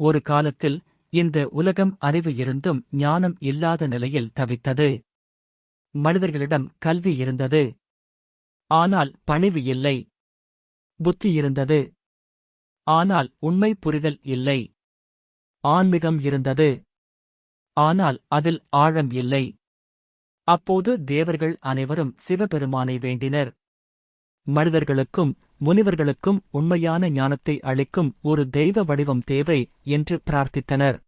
ஒரு காலத்தில் இந்த உலகம் அறிவு இருந்தும் ஞானம் இல்லாத நிலையில் தவித்தது. மனிதர்களிடம் கல்வி இருந்தது. ஆனால் பணிவு இல்லை. புத்தி இருந்தது. ஆனால் உண்மை புரிதல் இல்லை. ஆன்மீகம் இருந்தது. ஆனால் அதில் ஆழம் இல்லை. அப்போது தேவர்கள் அனைவரும் சிவபெருமானை வேண்டினர். மனிதர்களுக்கும் முனிவர்களுக்கும் உண்மையான ஞானத்தை அளிக்கும் ஒரு தெய்வ வடிவம் தேவை என்று பிரார்த்தித்தனர்.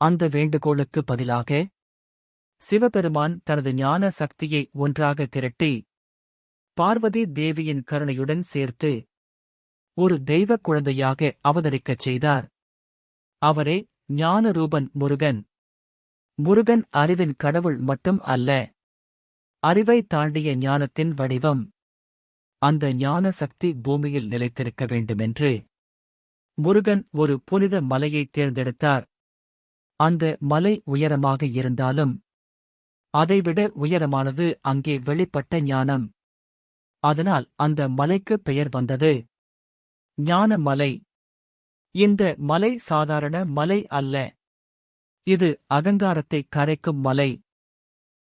அந்த வேண்டுகோளுக்கு பதிலாக சிவபெருமான் தனது ஞான சக்தியை ஒன்றாக திரட்டி பார்வதி தேவியின் கருணையுடன் சேர்த்து ஒரு தெய்வ குழந்தையாக அவதரிக்கச் செய்தார். அவரே ஞானரூபன் முருகன். முருகன் அறிவின் கடவுள் மட்டும் அல்ல அறிவை தாண்டிய ஞானத்தின் வடிவம். அந்த ஞான சக்தி பூமியில் நிலைத்திருக்க வேண்டுமென்று முருகன் ஒரு புனித மலையை தேர்ந்தெடுத்தார். அந்த மலை உயரமாக இருந்தாலும் அதைவிட உயரமானது அங்கே வெளிப்பட்ட ஞானம். அதனால் அந்த மலைக்கு பெயர் வந்தது ஞான மலை. இந்த மலை சாதாரண மலை அல்ல. இது அகங்காரத்தை கரைக்கும் மலை.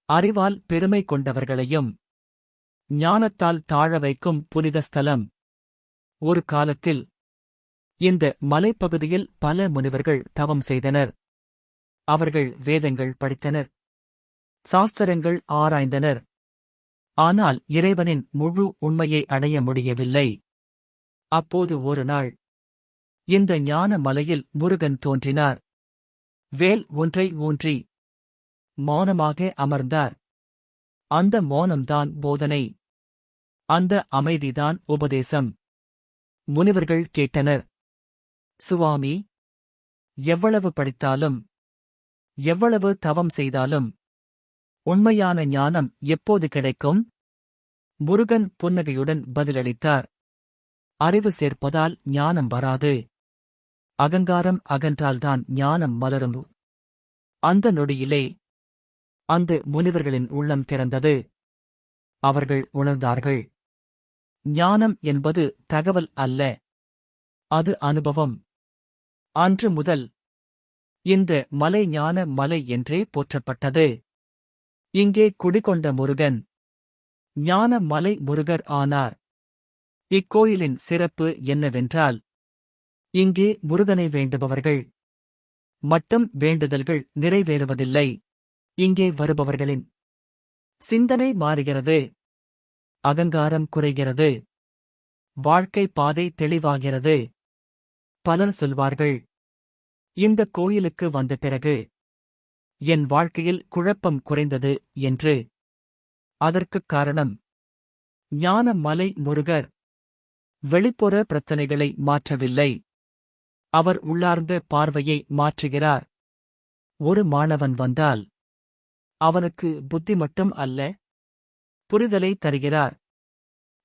அறிவால் பெருமை கொண்டவர்களையும் ஞானத்தால் தாழ வைக்கும் புனித ஸ்தலம். ஒரு காலத்தில் இந்த மலைப்பகுதியில் பல முனிவர்கள் தவம் செய்தனர். அவர்கள் வேதங்கள் படித்தனர். சாஸ்திரங்கள் ஆராய்ந்தனர். ஆனால் இறைவனின் முழு உண்மையை அடைய முடியவில்லை. அப்போது ஒரு நாள் இந்த ஞான மலையில் முருகன் தோன்றினார். வேல் ஒன்றை ஊன்றி மௌனமாக அமர்ந்தார். அந்த மௌனம்தான் போதனை. அந்த அமைதிதான் உபதேசம். முனிவர்கள் கேட்டனர். சுவாமி எவ்வளவு படித்தாலும் எவ்வளவு தவம் செய்தாலும் உண்மையான ஞானம் எப்போது கிடைக்கும்? முருகன் புன்னகையுடன் பதிலளித்தார். அறிவு சேர்ப்பதால் ஞானம் வராது. அகங்காரம் அகன்றால்தான் ஞானம் மலரும். அந்த நொடியிலே அந்த முனிவர்களின் உள்ளம் திறந்தது. அவர்கள் உணர்ந்தார்கள். ஞானம் என்பது தகவல் அல்ல. அது அனுபவம். அன்று முதல் இந்த மலை ஞான மலை என்றே போற்றப்பட்டது. இங்கே குடிகொண்ட முருகன். ஞான மலை முருகர் ஆனார். இக்கோயிலின் சிறப்பு என்னவென்றால் இங்கே முருகனை வேண்டுபவர்கள். மட்டும் வேண்டுதல்கள் நிறைவேறுவதில்லை. இங்கே வருபவர்களின் சிந்தனை மாறுகிறது. அகங்காரம் குறைகிறது. வாழ்க்கை பாதை தெளிவாகிறது. பலர் சொல்வார்கள் இந்த கோயிலுக்கு வந்த பிறகு என் வாழ்க்கையில் குழப்பம் குறைந்தது என்று. அதற்குக் காரணம் ஞான மலை முருகர் வெளிப்புற பிரச்சனைகளை மாற்றவில்லை. அவர் உள்ளார்ந்த பார்வையை மாற்றுகிறார். ஒரு மாணவன் வந்தால் அவனுக்கு புத்தி மட்டும் அல்ல புரிதலை தருகிறார்.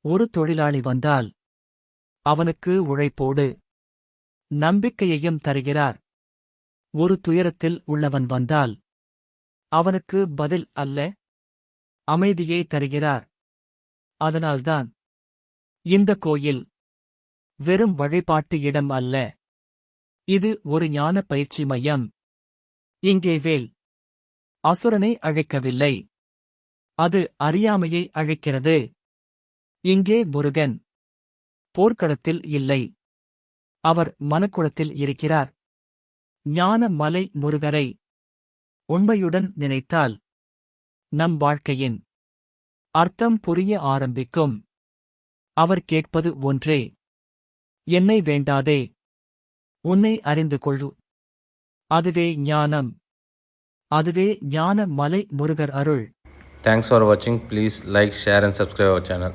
ஒரு தொழிலாளி வந்தால் அவனுக்கு உழைப்போடு நம்பிக்கையையும் தருகிறார். ஒரு துயரத்தில் உள்ளவன் வந்தால் அவனுக்கு பதில் அல்ல அமைதியை தருகிறார். அதனால்தான் இந்த கோயில் வெறும் வழிபாட்டு இடம் அல்ல. இது ஒரு ஞான பயிற்சி மையம். இங்கே வேல் அசுரனை அழைக்கவில்லை. அது அறியாமையை அழைக்கிறது. இங்கே முருகன் போர்க்களத்தில் இல்லை. அவர் மனக்குளத்தில் இருக்கிறார். ஞான மலை முருகரை உண்மையுடன் நினைத்தால் நம் வாழ்க்கையின் அர்த்தம் புரிய ஆரம்பிக்கும். அவர் கேட்பது ஒன்றே. என்னை வேண்டாதே. உன்னை அறிந்து கொள்ளு. அதுவே ஞானம். அதுவே ஞான மலை முருகர் அருள் தேங்க்ஸ் ஃபார் வாட்சிங் please like share and subscribe our channel